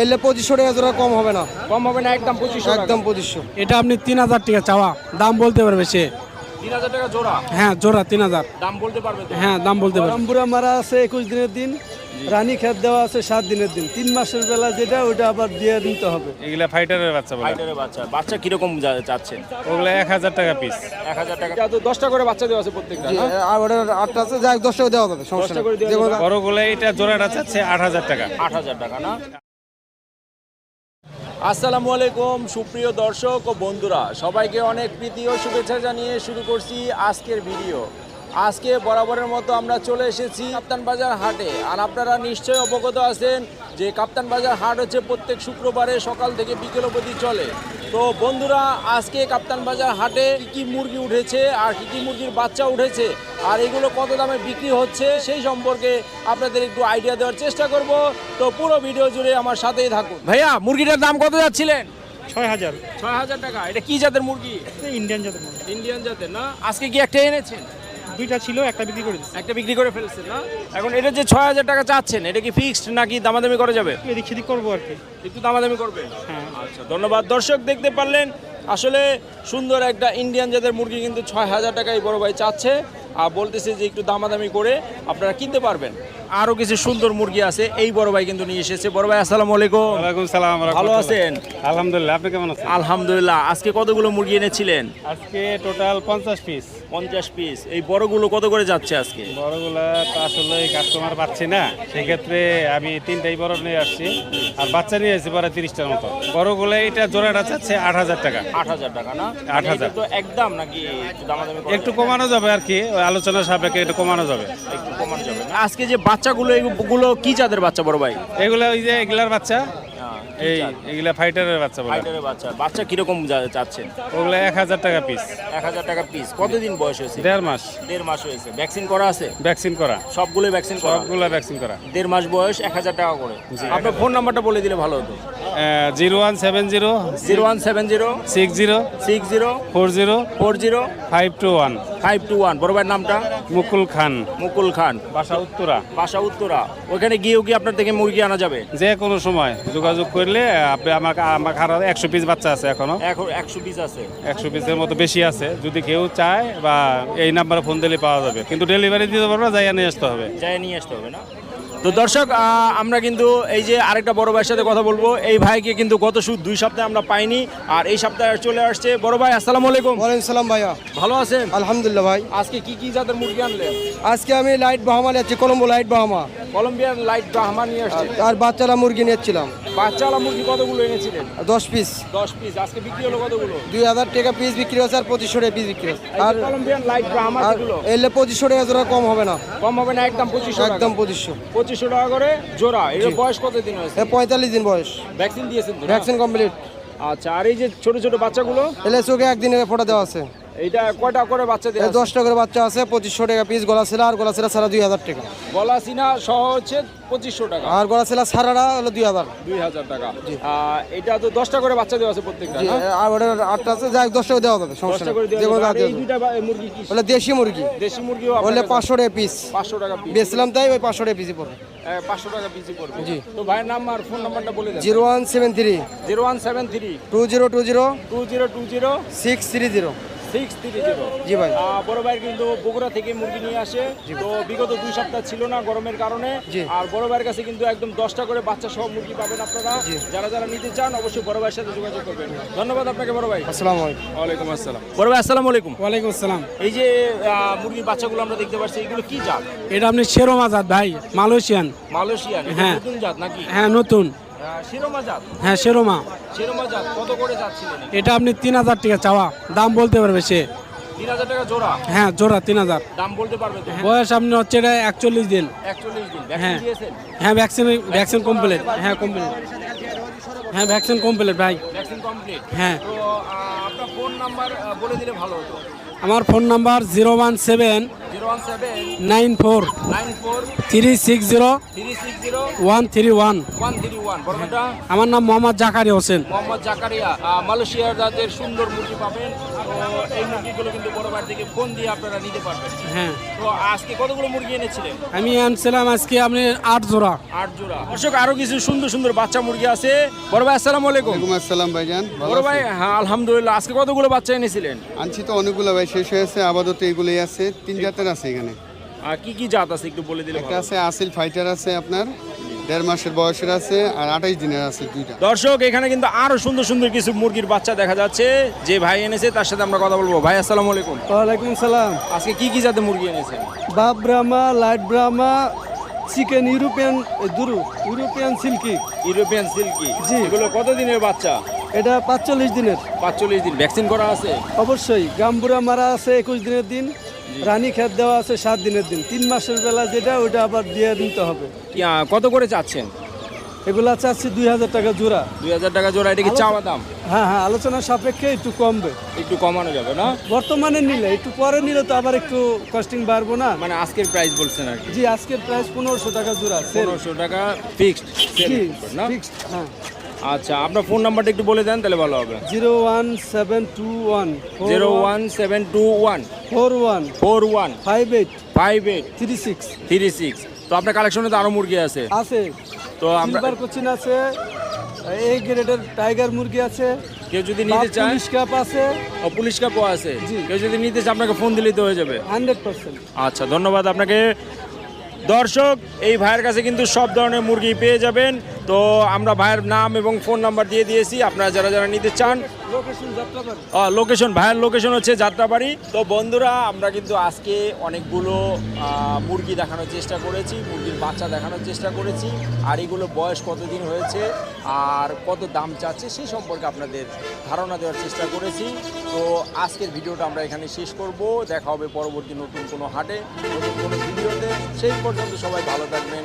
এলে পঁচিশশো টাকা জোড়া কম হবে না। কম হবে না একদম পঁচিশশো একদম পঁচিশশো। এটা আপনি তিন হাজার টাকা চাওয়া দাম বলতে পারবে সে। তিন হাজার টাকা জোড়া? হ্যাঁ জোড়া তিন হাজার। দাম বলতে পারবে হ্যাঁ দাম বলতে পারবে। রামপুরা মারা আছে একুশ দিনের দিন রানী খেত দেওয়া আছে সাত দিনের দিন। তিন মাসের বেলা যেটা ওটা আবার দিয়ে নিতে হবে। এগুলা ফাইটারের বাচ্চা বলে। ফাইটারের বাচ্চা। বাচ্চা কীরকম চাচ্ছেন? ওগুলা এক হাজার টাকা পিস এক হাজার টাকা। তো দশটা করে বাচ্চা দেওয়া আছে প্রত্যেকটা আর ওটা আটটা আছে যাই হোক, দশ টাকা দেওয়া যাবে সমস্যা দশটা বড়গুলা এটা জোড়াটা চাচ্ছে আট হাজার টাকা। আট হাজার টাকা না? আসসালামু আলাইকুম, সুপ্রিয় দর্শক ও বন্ধুরা। সবাইকে অনেক প্রীতি ও শুভেচ্ছা জানিয়ে শুরু করছি আজকের ভিডিও। আজকে বরাবরের মতো আমরা চলে এসেছি কাপ্তান বাজার হাটে। আর আপনারা নিশ্চয়ই অবগত আছেন যে কাপ্তান বাজার হাট হচ্ছে প্রত্যেক শুক্রবারে সকাল থেকে বিকেল অবধি চলে। তো বন্ধুরা, আজকে কাপ্তান বাজার হাটে কী কি মুরগি উঠেছে আর কী কী মুরগির বাচ্চা উঠেছে আর এগুলো কত দামে বিক্রি হচ্ছে সেই সম্পর্কে আপনাদের একটু আইডিয়া দেওয়ার চেষ্টা করব। তো পুরো ভিডিও জুড়ে আমার সাথেই থাকুন। ভাইয়া মুরগিটার দাম কত যাচ্ছিলেন? ছয় হাজার। ছয় হাজার টাকা। এটা কি জাতের মুরগি? ইন্ডিয়ান জাতের ইন্ডিয়ান জাতের না? আজকে কি একটা এনেছেন? দুইটা ছিল একটা বিক্রি করে একটা বিক্রি করে ফেলছেন না? এখন এটা যে ছয় হাজার টাকা চাচ্ছেন এটা কি ফিক্সড নাকি দামাদামি করা যাবে? এদিক সেদিক করব আর কি। একটু দামাদামি করবে হ্যাঁ। আচ্ছা ধন্যবাদ। দর্শক দেখতে পারলেন আসলে সুন্দর একটা ইন্ডিয়ান জাতের মুরগি কিন্তু ছয় হাজার টাকাই বড় ভাই চাচ্ছে। বলতেছে যে একটু দামাদামি করে আপনারা কিনতে পারবেন। আরও কিছু সুন্দর মুরগি আছে এই বড় ভাই কিন্তু নিয়ে এসেছে। বড় ভাই আসসালামু আলাইকুম। ওয়ালাইকুম সালাম ভালো আছেন? আলহামদুলিল্লাহ আপনি কেমন আছেন? আলহামদুলিল্লাহ। আজকে কতগুলো মুরগি এনেছিলেন? আজকে টোটাল পঞ্চাশ পিস। পঞ্চাশ পিস। এই বড়গুলো কত করে যাচ্ছে আজকে? বড়গুলা তো আসলে কাস্টমার পাচ্ছি না। সেক্ষেত্রে আমি তিনটাই বড় নিয়ে আসছি। আর বাচ্চা নিয়ে আসছি পরে তিরিশটার মতো। বড়গুলো এটা জোড়াটা চাচ্ছে আট হাজার টাকা। আট হাজার টাকা না? আট হাজার। তো একদম নাকি একটু কমানো যাবে আর কি। ওই আলোচনার সাপেক্ষে একটু কমানো যাবে। যাবে? কমানো যাবে আজকে যে বাচ্চাগুলো এগুলো কি জাতের বাচ্চা বড় ভাই? এগুলা ওই যে এগুলার বাচ্চা। এই এগুলা ফাইটারের বাচ্চা বলে। ফাইটারের বাচ্চা। বাচ্চা কীরকম চাচ্ছেন? ওগুলা এক হাজার টাকা পিস এক হাজার টাকা পিস কতদিন বয়স হয়েছে? দেড় মাস। দেড় মাস হয়েছে। ভ্যাকসিন করা আছে? ভ্যাকসিন করা। সবগুলো ভ্যাকসিন করা? সবগুলা ভ্যাকসিন করা। দেড় মাস বয়স এক হাজার টাকা করে। আপনার ফোন নাম্বারটা বলে দিলে ভালো হতো। Zero one seven zero zero one seven zero six zero six zero four zero four zero five two one. Five two one. বড় ভাইয়ের নামটা? মুকুল খান। মুকুল খান। বাসা উত্তরা। বাসা উত্তরা। ওখানে গিয়েও কি আপনার থেকে মুরগি আনা যাবে? যে কোনো সময় যোগাযোগ করলে আপনি আমাকে আমাকে আরও একশো পিস বাচ্চা আছে এখনও। এখন একশো পিস আছে। একশো পিসের মতো বেশি আছে। যদি কেউ চায় বা এই নাম্বারে ফোন দিলে পাওয়া যাবে। কিন্তু ডেলিভারি দিতে পারব যাই নিয়ে আসতে হবে। যাই নিয়ে আসতে হবে না? তো দর্শক আমরা কিন্তু এই যে আরেকটা বড় ভাইয়ের সাথে কথা বলব। এই ভাইকে কিন্তু গত সু দুই সপ্তাহে আমরা পাইনি আর এই সপ্তাহে চলে আসছে। বড় ভাই আসসালামু আলাইকুম। ওয়ালাইকুম সালাম ভাইয়া। ভালো আছেন? আলহামদুলিল্লাহ ভাই। আজকে কি কি জাতের মুরগি আনলেন? আজকে আমি লাইট বাহামা নিয়েছি কলম্বো লাইট বাহামা। কলম্বিয়ার লাইট ব্রাহ্মা নিয়ে আসছেন আর বাচ্চারা মুরগি নিয়েছিলাম। বাচ্চাওয়ালা মুরগি কতগুলো এনেছিলেন? দশ পিস দশ পিস আজকে বিক্রি হলো কতগুলো? দুই হাজার টাকা পিস বিক্রি হচ্ছে আর পঁচিশশো টাকা পিস বিক্রি হচ্ছে আর কলম্বিয়ান লাইট ব্রাহ্মা এলে পঁচিশশো টাকা জোড়া কম হবে না। কম হবে না একদম পঁচিশশো একদম পঁচিশশো। পঁচিশশো টাকা করে জোড়া। এর বয়স কত দিন হয়েছে পঁয়তাল্লিশ দিন বয়স। ভ্যাকসিন দিয়েছেন ভ্যাকসিন কমপ্লিট আচ্ছা আর এই যে ছোট ছোট বাচ্চাগুলো? এলে চোখে একদিনে ফোটা দেওয়া আছে। এইটা কয়টা করে বাচ্চা দেওয়া দশটা করে বাচ্চা আছে পঁচিশশো টাকা পিস গলা ছেলা আর গলা ছেলা সারা দুই হাজার টাকা। গলা সিনা সহ হচ্ছে পঁচিশশো টাকা। আর গলা ছেলা সারাটা হলো দুই হাজার। দুই হাজার টাকা। এটা তো দশটা করে বাচ্চা দেওয়া আছে প্রত্যেকটা আর ওটা আটটা আছে যাই হোক, দশ টাকা দেওয়া যাবে সমস্যা করে। দুইটা মুরগি কি? বলে দেশি মুরগি। দেশি মুরগিও বললে পাঁচশো টাকা পিস পাঁচশো টাকা পিস বেচলাম তাই ওই পাঁচশো টাকা পিসই পড়বে। পাঁচশো টাকা পিসি পড়বে। জি। তো ভাইয়ের নাম আর ফোন নাম্বারটা বলে zero one seven three. Zero one seven three. Two zero two zero. Two zero two zero. Six three zero. Six three zero জি ভাই। বড় ভাইয়ের কিন্তু বগুড়া থেকে মুরগি নিয়ে আসে। তো বিগত দুই সপ্তাহ ছিল না গরমের কারণে। আর বড় ভাইয়ের কাছে কিন্তু একদম দশটা করে বাচ্চা সহ মুরগি পাবেন আপনারা। যারা যারা নিতে চান অবশ্যই বড় ভাইয়ের সাথে যোগাযোগ করবেন। ধন্যবাদ আপনাকে বড় ভাই। আসসালামু আলাইকুম। আসসালাম। বড় ভাই আসসালামু আলাইকুম। ওয়ালাইকুম আসসালাম। এই যে মুরগির বাচ্চাগুলো আমরা দেখতে পাচ্ছি এগুলো কি জাত? এটা আপনি শেরোমা জাত ভাই মালয়েশিয়ান। মালয়েশিয়ান হ্যাঁ। নতুন জাত নাকি? হ্যাঁ নতুন। হ্যাঁ শেরোমা। শিরোমা কত করে যাচ্ছিলেন এটা? আপনি তিন হাজার টাকা চাওয়া। দাম বলতে পারবে সে। তিন হাজার টাকা জোড়া? হ্যাঁ জোড়া তিন হাজার। দাম বলতে পারবে তো? বয়স আপনি হচ্ছে এটা একচল্লিশ দিন। হ্যাঁ। দিয়েছেন? হ্যাঁ ভ্যাকসিন ভ্যাকসিন কমপ্লিট হ্যাঁ কমপ্লিট হ্যাঁ ভ্যাকসিন কমপ্লিট ভাই। ভ্যাকসিন কমপ্লিট হ্যাঁ। তো আহ, আপনার ফোন নাম্বার বলে দিলে ভালো হতো। আমার phone number zero one seven nine four three six zero one three one আমার নাম মোহাম্মদ জাকারি হোসেন। মোহাম্মদ জাকারিয়া। মালয়েশিয়ার জাতের সুন্দর মুরগি পাবেন। এই মুরগিগুলো কিন্তু বড় বাড়ি থেকে ফোন দিয়ে আপনারা নিতে পারবেন। হ্যাঁ। তো আজকে কতগুলো মুরগি এনেছিলেন? আমি আনছিলাম আজকে আপনি আট জোড়া। আট জোড়া। দর্শক আরও কিছু সুন্দর সুন্দর বাচ্চা মুরগি আছে। বড় ভাই আসসালামু আলাইকুম। আসসালাম ভাইজান। বড় ভাই হ্যাঁ আলহামদুলিল্লাহ আজকে কতগুলো বাচ্চা এনেছিলেন? আনছি তো অনেকগুলো ভাই শেষ হয়েছে আপাতত এগুলোই আছে। তিন জাতের আছে এখানে। আর কি কি জাত আছে একটু বলে দিলে একটা আছে আসিল ফাইটার আছে আপনার দেড় মাসের বয়সের আছে আর আঠাইশ দিনের আছে দুইটা। দর্শক এখানে কিন্তু আরও সুন্দর সুন্দর কিছু মুরগির বাচ্চা দেখা যাচ্ছে। যে ভাই এনেছে তার সাথে আমরা কথা বলব। ভাই আসসালামু আলাইকুম। ওয়ালাইকুম সালাম। আজকে কি কি জাতের মুরগি এনেছেন বাপ Brahma light Brahma chicken European দুরু ইউরোপিয়ান সিল্কি। European silky. জি। এগুলো কত দিনের বাচ্চা? এটা পাঁচচল্লিশ দিনের। পাঁচচল্লিশ দিন। ভ্যাকসিন করা আছে? অবশ্যই। গাম্বুরা মারা আছে একুশ দিনের দিন। রানী খেত দেওয়া আছে সাত দিনের দিন। তিন মাসের বেলা যেটা ওটা আবার দিয়ে নিতে হবে। কি, আহ, কত করে চাচ্ছেন? এগুলা চাচ্ছি দুই হাজার টাকা জোড়া। দুই হাজার টাকা জোড়া এটা কি চাওয়া দাম? হ্যাঁ হ্যাঁ আলোচনা সাপেক্ষে একটু কমবে। একটু কমানো যাবে না? বর্তমানে নিলে একটু পরে নিলে তো আবার একটু কস্টিং বাড়বো না। মানে আজকের প্রাইস বলছেন আর কি। জি আজকের প্রাইস পনেরোশো টাকা জোড়া সেল পনেরোশো টাকা ফিক্সড জি না? ফিক্সড হ্যাঁ। আচ্ছা আপনার ফোন নাম্বারটা একটু বলে দেন তাহলে ভালো হবে। Zero one seven two one zero one seven two one four one four one five eight five eight three six. Three six তো আপনার কালেকশনে তো আরও মুরগি আছে? আছে। তো আমরা কোচিন আছে এই গ্রেডের টাইগার মুরগি আছে কেউ যদি নিতে চায় পুলিশ কাপ আছে। ও পুলিশ কাপও আছে। কেউ যদি নিতে চায় আপনাকে ফোন দিলেই তো হয়ে যাবে। Hundred percent. আচ্ছা ধন্যবাদ আপনাকে। দর্শক এই ভাইয়ের কাছে কিন্তু সব ধরনের মুরগি পেয়ে যাবেন। তো আমরা ভাইয়ের নাম এবং ফোন নাম্বার দিয়ে দিয়েছি। আপনারা যারা যারা নিতে চান লোকেশন যাত্রাবাড়ি। লোকেশন ভাইয়ের লোকেশন হচ্ছে যাত্রাবাড়ি। তো বন্ধুরা আমরা কিন্তু আজকে অনেকগুলো মুরগি দেখানোর চেষ্টা করেছি মুরগির বাচ্চা দেখানোর চেষ্টা করেছি। আর এগুলো বয়স কতদিন হয়েছে আর কত দাম চাচ্ছে সেই সম্পর্কে আপনাদের ধারণা দেওয়ার চেষ্টা করেছি। তো আজকের ভিডিওটা আমরা এখানে শেষ করব। দেখা হবে পরবর্তী নতুন কোনো হাটে নতুন কোনো ভিডিওতে। সেই পর্যন্ত সবাই ভালো থাকবেন